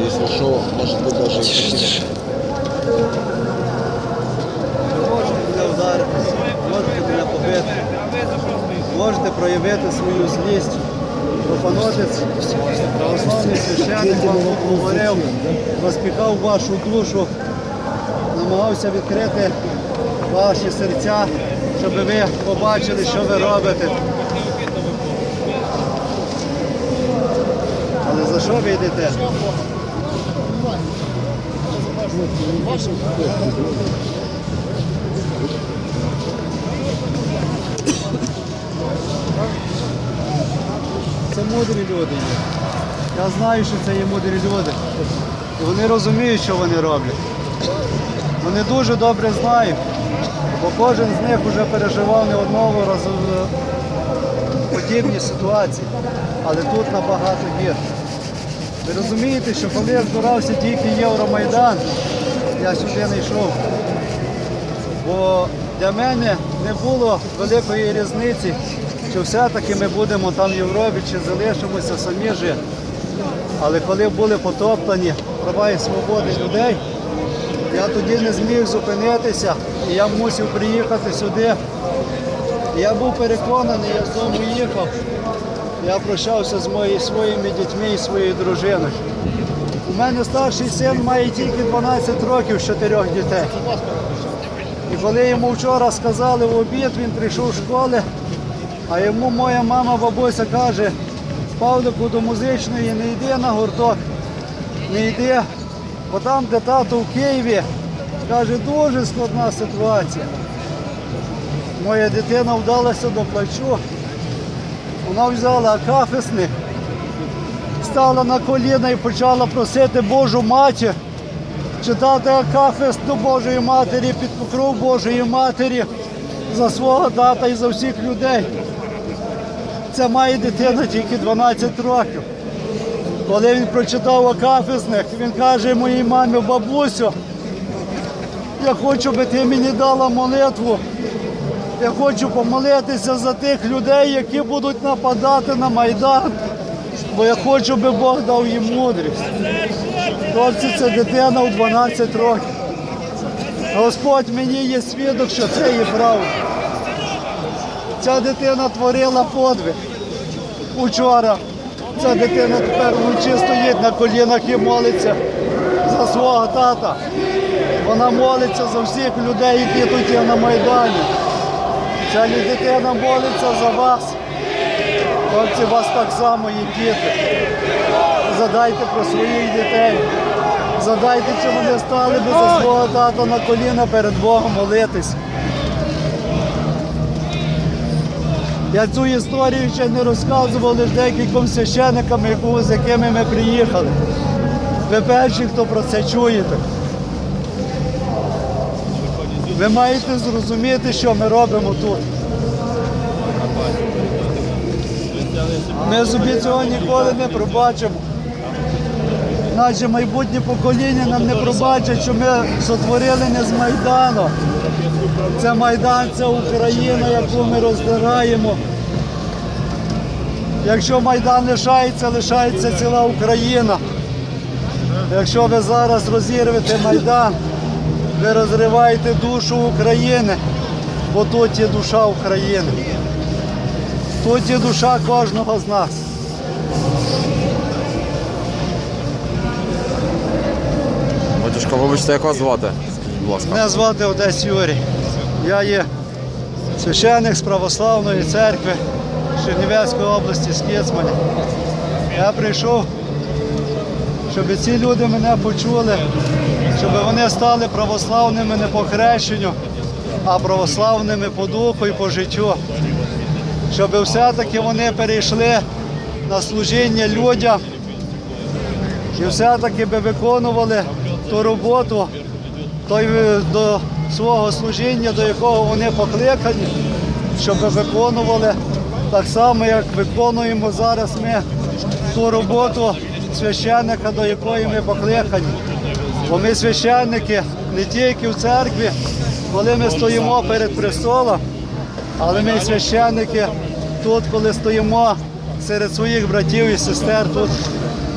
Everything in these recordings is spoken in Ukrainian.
если что, может быть даже и красиво. Можете вдарити, можете мене побити, можете проявити свою злість. Пропанотець, православний священник вам говорив, розпікав вашу душу, намагався відкрити ваші серця, щоб ви побачили, що ви робите. Але за що ви йдете? Це мудрі люди є. Я знаю, що це є мудрі люди. І вони розуміють, що вони роблять. Вони дуже добре знають, бо кожен з них вже переживав не одного разу е, подібні ситуації. Але тут набагато гірше. Ви розумієте, що коли я збирався тільки Євромайдан, я сюди не йшов. Бо для мене не було великої різниці, чи все-таки ми будемо там в Європі, чи залишимося самі жити. Але коли були потоплені права і свободи людей, я тоді не зміг зупинитися і я мусив приїхати сюди. Я був переконаний, я з дому їхав. Я прощався з мої, своїми дітьми і своєю дружиною. У мене старший син має тільки 12 років з чотирьох дітей. І коли йому вчора сказали в обід, він прийшов з школи, а йому моя мама, бабуся каже, Павлику до музичної не йди на гурток, не йди, бо там, де тато в Києві, каже, дуже складна ситуація. Моя дитина вдалася до плачу, вона взяла акафисник, стала на коліна і почала просити Божу матір читати акафист до Божої Матері, під покров Божої Матері за свого тата і за всіх людей. Це має дитина тільки 12 років. Коли він прочитав акафисник, він каже моїй мамі, бабусю, я хочу, би ти мені дала молитву. Я хочу помолитися за тих людей, які будуть нападати на Майдан, бо я хочу, би Бог дав їм мудрість. Хлопці, це дитина у 12 років. Господь мені є свідок, що це є правда. Ця дитина творила подвиг. Учора ця дитина тепер вночі стоїть на колінах і молиться за свого тата. Вона молиться за всіх людей, які тут є на Майдані. Ця дитина молиться за вас. Хлопці, вас так само є діти. Задайте про своїх дітей. Задайте, чи вони стали би за свого тата на коліна перед Богом молитись. Я цю історію ще не розказував лише декільком священникам, з якими ми приїхали. Ви перші, хто про це чуєте. Ви маєте зрозуміти, що ми робимо тут. Ми собі цього ніколи не пробачимо. Наші майбутні покоління нам не пробачать, що ми сотворили не з Майдану. Це Майдан, це Україна, яку ми роздираємо. Якщо Майдан лишається, лишається ціла Україна. Якщо ви зараз розірвете Майдан, ви розриваєте душу України, бо тут є душа України. Тут є душа кожного з нас. Батюшка, вибачте, як вас звати? Будь ласка. Мене звати Одесь Юрій. Я є священник з православної церкви Чернівецької області з Скіцманя. Я прийшов, щоб ці люди мене почули, щоб вони стали православними не по хрещенню, а православними по духу і по життю. Щоб все-таки вони перейшли на служіння людям і все-таки би виконували ту роботу, той до свого служіння, до якого вони покликані, щоб виконували так само, як виконуємо зараз ми ту роботу священника, до якої ми покликані. Бо ми священники не тільки в церкві, коли ми стоїмо перед престолом, але ми священники тут, коли стоїмо серед своїх братів і сестер тут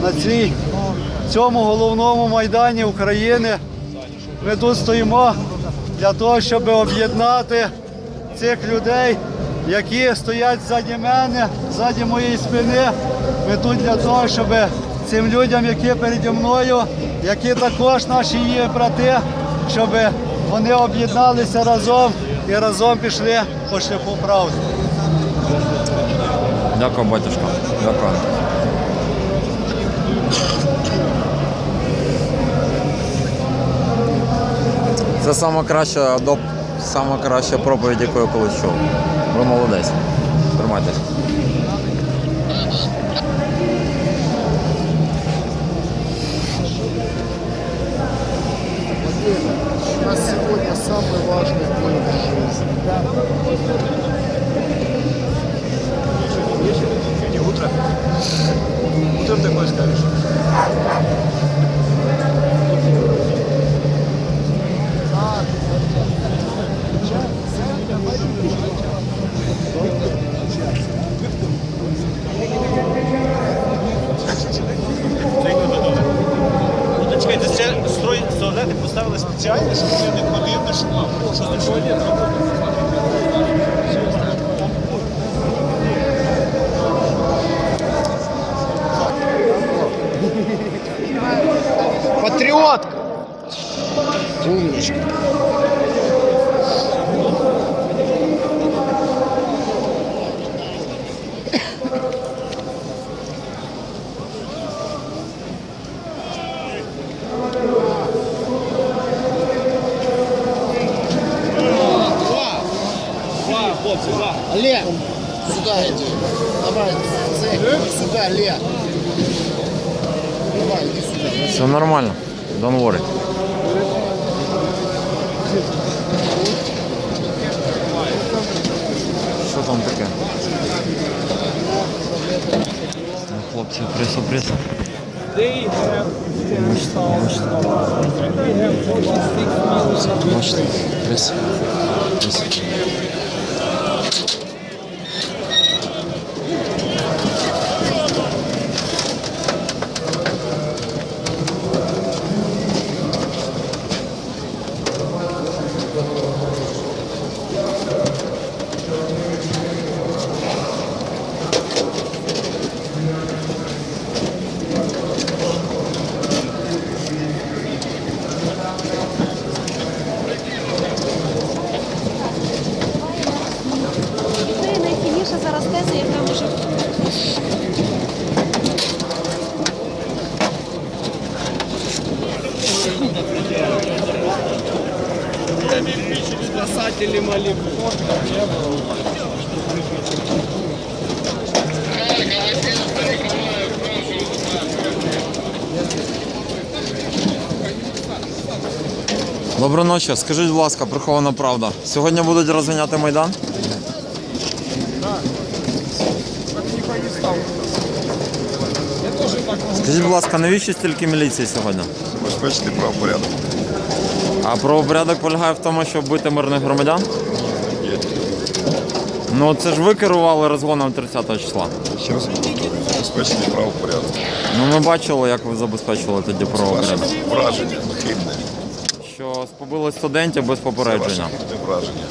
на цій цьому головному майдані України. Ми тут стоїмо для того, щоб об'єднати цих людей, які стоять ззаді мене, ззаді моєї спини. Ми тут для того, щоб цим людям, які переді мною, які також наші є брати, щоб вони об'єдналися разом і разом пішли по шляху правди. Дякую, батюшка. Дякую. Це сама краща доп, сама проповідь, яку я колись чув. Ви молодець. Тримайтесь. sociais Don't worry. Що там таке? Ну, хлопці, преса, преса. Бачите, бачите. Бачите, преса. Преса. Це найцінніша зараз теза, яка може Доброї ночі. Скажіть, будь ласка, прихована правда. Сьогодні будуть розганяти Майдан? Скажіть, будь ласка, навіщо стільки міліції сьогодні? Забезпечити правопорядок. А правопорядок полягає в тому, щоб бити мирних громадян? Є. Ну це ж ви керували розгоном 30 числа. Ще раз правопорядок. Ну ми бачили, як ви забезпечували тоді Ваше правопорядок. враження хибне. Що побили студентів без Це попередження. ваше хибне враження.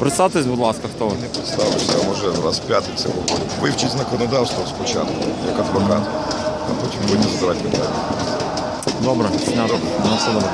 Представтесь, будь ласка, хто ви? Не представився, а може раз п'ятий це говорю. Вивчіть законодавство спочатку, як адвокат, а потім будете задавати питання. Добре, знято. Ну, все добре.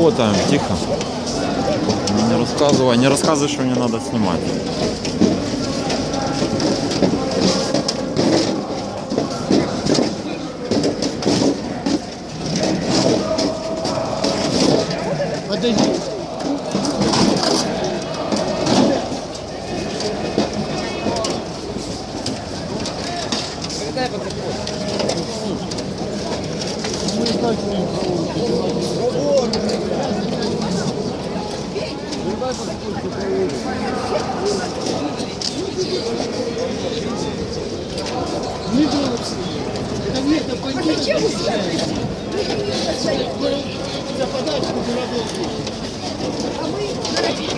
работаем, тихо. Не рассказывай, не рассказывай, что мне надо снимать. Подожди. Когда я подготовлю? Не трогайся. Это нет, это понятно. А зачем вы сюда пришли? За подачку, за работу. А мы, дорогие,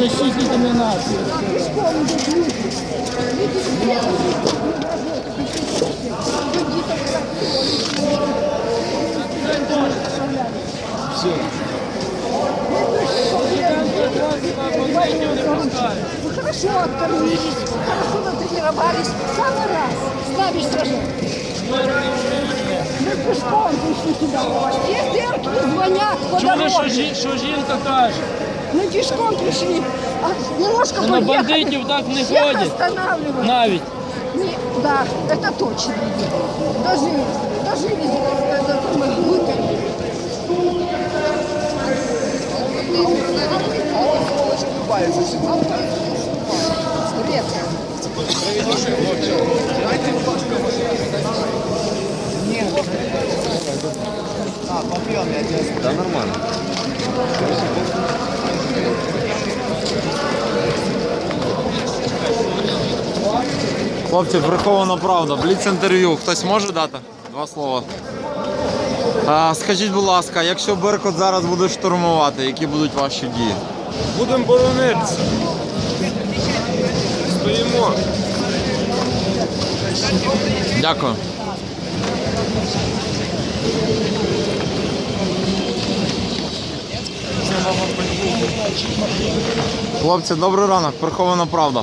защитниками нации. Все. Вы хорошо откормились, хорошо натренировались. В самый раз с нами Мы пешком пішком прийшли сюди. Всі церкви дзвонять, подарунки. Чули, що жінка? Мы пешком пришли. А, немножко На поехали. бандитів так не Всех ходять. останавливают. Навіть. Не- да, это точно. Дожили, дожили до до мы выкормили. Редко. Та нормально. Хлопці, прихована правда. Бліц інтерв'ю. Хтось може дати? Два слова. А, скажіть, будь ласка, якщо Беркут зараз буде штурмувати, які будуть ваші дії? Будемо боронитися. Стоїмо. Дякую. Хлопці, добрий ранок, прихована правда.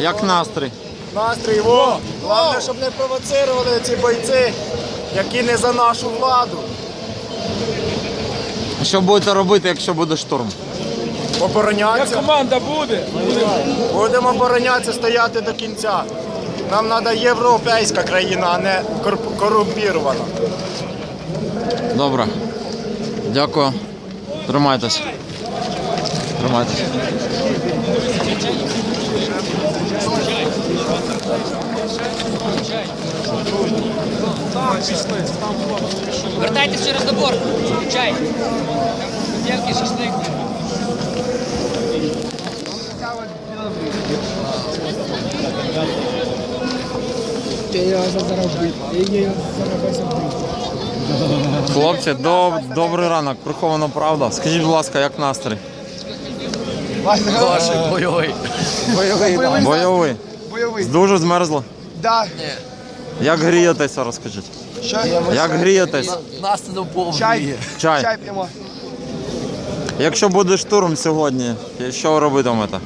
Як настрій? Настрій, во! Головне, щоб не провоцирували ці бойці, які не за нашу владу. Що будете робити, якщо буде штурм? Оборонятися. Команда буде. Будемо оборонятися, стояти до кінця. Нам треба європейська країна, а не корп- корумпірована. Добре. Дякую. Тримайтесь. Тримайтесь. Вертайтесь через забор. Чай. Дівки, шашлик. Хлопці, доб- добрий ранок, прихована правда. Скажіть, будь ласка, як настрій? Бойовий. Бойовий. Бойовий. Дуже змерзло. Да. Як грієтеся, розкажіть. Що? Як грієтесь? Чай. Чай. Чай п'ємо. Якщо буде штурм сьогодні, що робитимете?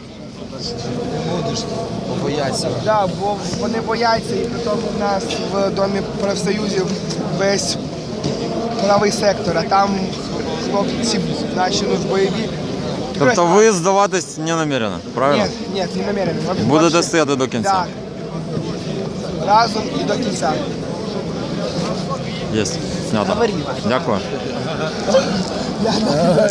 Да, бо вони бояться, і при тому в нас в домі профсоюзів весь правий сектор, а там хлопці наші ну, бойові. Тобто ви здаватись не намірено, правильно? Ні, ні, не намерено. Ми Будете стояти до кінця. Да. Разом і до кінця. Є. Снято. Дякую.